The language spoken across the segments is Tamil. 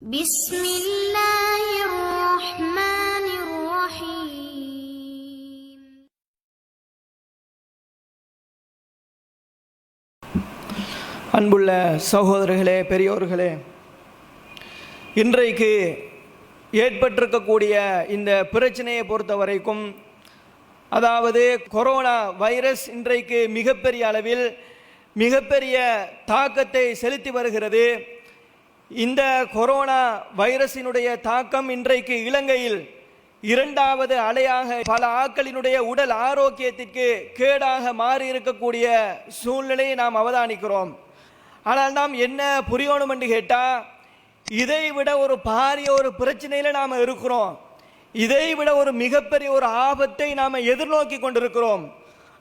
بسم الله الرحمن الرحيم அன்புள்ள சகோதரர்களே பெரியோர்களே இன்றைக்கு ஏற்பட்டிருக்கக்கூடிய இந்த பிரச்சனையை பொறுத்த வரைக்கும் அதாவது கொரோனா வைரஸ் இன்றைக்கு மிகப்பெரிய அளவில் மிகப்பெரிய தாக்கத்தை செலுத்தி வருகிறது இந்த கொரோனா வைரஸினுடைய தாக்கம் இன்றைக்கு இலங்கையில் இரண்டாவது அலையாக பல ஆக்களினுடைய உடல் ஆரோக்கியத்திற்கு கேடாக மாறி இருக்கக்கூடிய சூழ்நிலையை நாம் அவதானிக்கிறோம். ஆனால் நாம் என்ன புரியணும் என்று கேட்டால் இதை விட ஒரு பாரிய ஒரு பிரச்சனையில் நாம் இருக்கிறோம். இதை விட ஒரு மிகப்பெரிய ஒரு ஆபத்தை நாம் எதிர்நோக்கி கொண்டிருக்கிறோம்.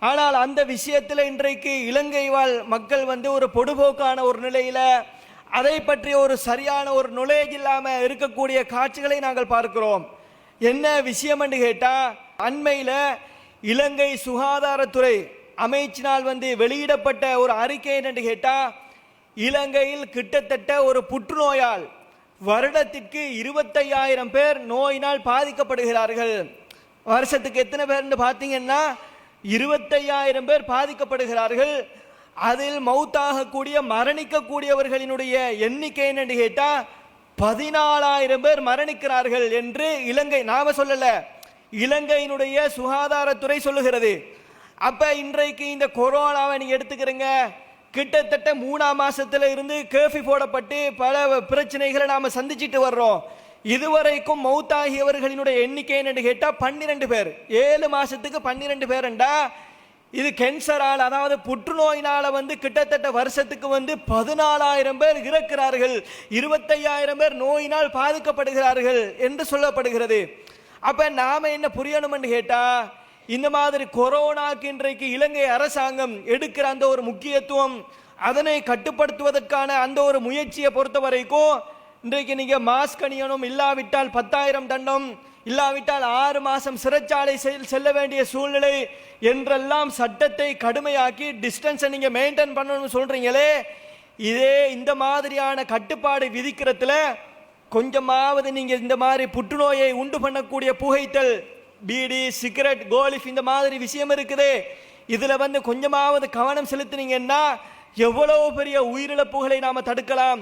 ஆனால் அந்த விஷயத்தில் இன்றைக்கு இலங்கை வாழ் மக்கள் வந்து ஒரு பொடுபோக்கான ஒரு நிலையில் அதை பற்றி ஒரு சரியான ஒரு நுழைய இல்லாமல் இருக்கக்கூடிய காட்சிகளை நாங்கள் பார்க்கிறோம். என்ன விஷயம் என்று கேட்டால் அண்மையில் இலங்கை சுகாதாரத்துறை அமைச்சினால் வந்து வெளியிடப்பட்ட ஒரு அறிக்கை என்று கேட்டால் இலங்கையில் கிட்டத்தட்ட ஒரு புற்றுநோயால் வருடத்திற்கு இருபத்தையாயிரம் பேர் நோயினால் பாதிக்கப்படுகிறார்கள். வருஷத்துக்கு எத்தனை பேர்னு பார்த்தீங்கன்னா இருபத்தையாயிரம் பேர் பாதிக்கப்படுகிறார்கள். அதில் மௌத்தாகக்கூடிய மரணிக்கக்கூடியவர்களினுடைய எண்ணிக்கை என்னன்னு கேட்டால் பதினாலாயிரம் பேர் மரணிக்கிறார்கள் என்று இலங்கை நாம சொல்லல இலங்கையினுடைய சுகாதாரத்துறை சொல்லுகிறது. அப்ப இன்றைக்கு இந்த கொரோனாவை நீங்க எடுத்துக்கிறீங்க கிட்டத்தட்ட மூணாம் மாசத்துல இருந்து கேஃபி போடப்பட்டு பல பிரச்சனைகளை நாம சந்திச்சிட்டு வர்றோம். இதுவரைக்கும் மௌத்தாகியவர்களினுடைய எண்ணிக்கை என்னன்னு கேட்டா பன்னிரெண்டு பேர். ஏழு மாசத்துக்கு பன்னிரெண்டு பேருண்டா இது கேன்சரால் அதாவது புற்றுநோயினால் வந்து கிட்டத்தட்ட வருஷத்துக்கு வந்து பதினாலாயிரம் பேர் இறக்கிறார்கள். இருபத்தையாயிரம் பேர் நோயினால் பாதிக்கப்படுகிறார்கள் என்று சொல்லப்படுகிறது. அப்போ நாம என்ன புரியணும்னு கேட்டால் இந்த மாதிரி கொரோனாக்கு இன்றைக்கு இலங்கை அரசாங்கம் எடுக்கிற அந்த ஒரு முக்கியத்துவம் அதனை கட்டுப்படுத்துவதற்கான அந்த ஒரு முயற்சியை பொறுத்த வரைக்கும் இன்றைக்கு நீங்கள் மாஸ்க் அணியணும் இல்லாவிட்டால் பத்தாயிரம் தண்டம் இல்லாவிட்டால் ஆறு மாதம் சிறைச்சாலை செல்ல வேண்டிய சூழ்நிலை என்றெல்லாம் சட்டத்தை கடுமையாக்கி டிஸ்டன்ஸை நீங்கள் மெயின்டைன் பண்ணணும்னு சொல்கிறீங்களே இதே இந்த மாதிரியான கட்டுப்பாடு விதிக்கிறதுல கொஞ்சமாவது நீங்கள் இந்த மாதிரி புற்றுநோயை உண்டு பண்ணக்கூடிய புகைத்தல் பீடி சிகரெட் கோலிஃப் இந்த மாதிரி விஷயம் இருக்குது. இதில் வந்து கொஞ்சமாவது கவனம் செலுத்துனீங்கன்னா எவ்வளவு பெரிய உயிரிழப்புகளை நாம் தடுக்கலாம்.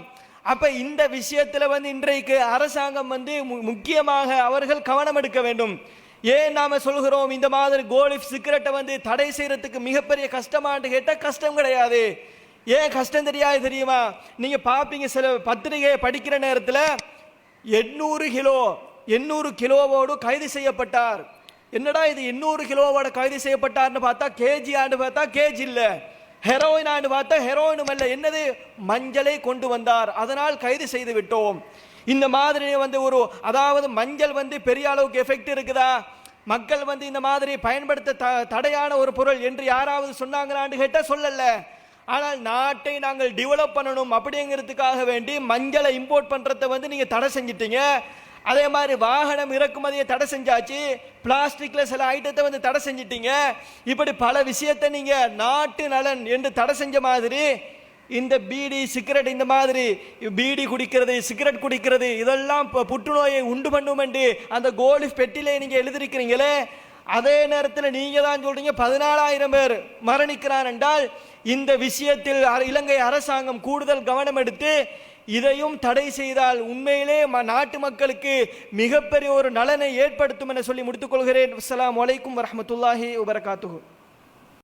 அப்ப இந்த விஷயத்துல வந்து இன்றைக்கு அரசாங்கம் வந்து மு- முக்கியமாக அவர்கள் கவனம் எடுக்க வேண்டும். ஏன் நாம சொல்கிறோம் இந்த மாதிரி கோலிஃப் சிகரெட்டை வந்து தடை செய்யறதுக்கு மிகப்பெரிய கஷ்டமான்னு கேட்டால் கஷ்டம் கிடையாது. ஏன் கஷ்டம் தெரியாது தெரியுமா? நீங்க பாப்பீங்க சில பத்திரிகையை படிக்கிற நேரத்தில் எண்ணூறு கிலோ எண்ணூறு கிலோவோடு கைது செய்யப்பட்டார். என்னடா இது எண்ணூறு கிலோவோட கைது செய்யப்பட்டார்னு பார்த்தா கேஜி ஆண்டு பார்த்தா கேஜி இல்லை. ஹெரோயினான்னு பார்த்தா ஹெரோயினும் அல்ல என்னது? மஞ்சளை கொண்டு வந்தார். அதனால் கைது செய்து விட்டோம். இந்த மாதிரி வந்து ஒரு அதாவது மஞ்சள் வந்து பெரிய அளவுக்கு எஃபெக்ட் இருக்குதா? மக்கள் வந்து இந்த மாதிரி பயன்படுத்த த- தடையான ஒரு பொருள் என்று யாராவது சொன்னாங்களான்னு கேட்டால் சொல்லல. ஆனால் நாட்டை நாங்கள் டெவலப் பண்ணணும் அப்படிங்கிறதுக்காக வேண்டி மஞ்சளை இம்போர்ட் பண்ணுறத வந்து நீங்கள் தடை செஞ்சிட்டீங்க. அதே மாதிரி வாகனம் இறக்குமதியை தடை செஞ்சாச்சு. பிளாஸ்டிக்கில் சில ஐட்டத்தை வந்து தடை செஞ்சிட்டீங்க. இப்படி பல விஷயத்தை நீங்கள் நாட்டு நலன் என்று தடை செஞ்ச மாதிரி இந்த பீடி சிகரெட் இந்த மாதிரி பீடி குடிக்கிறது சிகரெட் குடிக்கிறது இதெல்லாம் இப்போ புற்றுநோயை உண்டு பண்ணும் என்று அந்த கோலிஃப் பெட்டிலே நீங்கள் எழுதிருக்கிறீங்களே அதே நேரத்தில் நீங்கள் தான் சொல்கிறீங்க பதினாலாயிரம் பேர் மரணிக்கிறார் என்றால் இந்த விஷயத்தில் இலங்கை அரசாங்கம் கூடுதல் கவனம் எடுத்து இதையும் தடை செய்தால் உண்மையிலே ம- நாட்டு மக்களுக்கு மிகப்பெரிய ஒரு நலனை ஏற்படுத்தும் என சொல்லி முடித்துக் கொள்கிறேன். அஸ்ஸலாமு அலைக்கும் வரஹ்மத்துல்லாஹி வபரகாத்துஹு.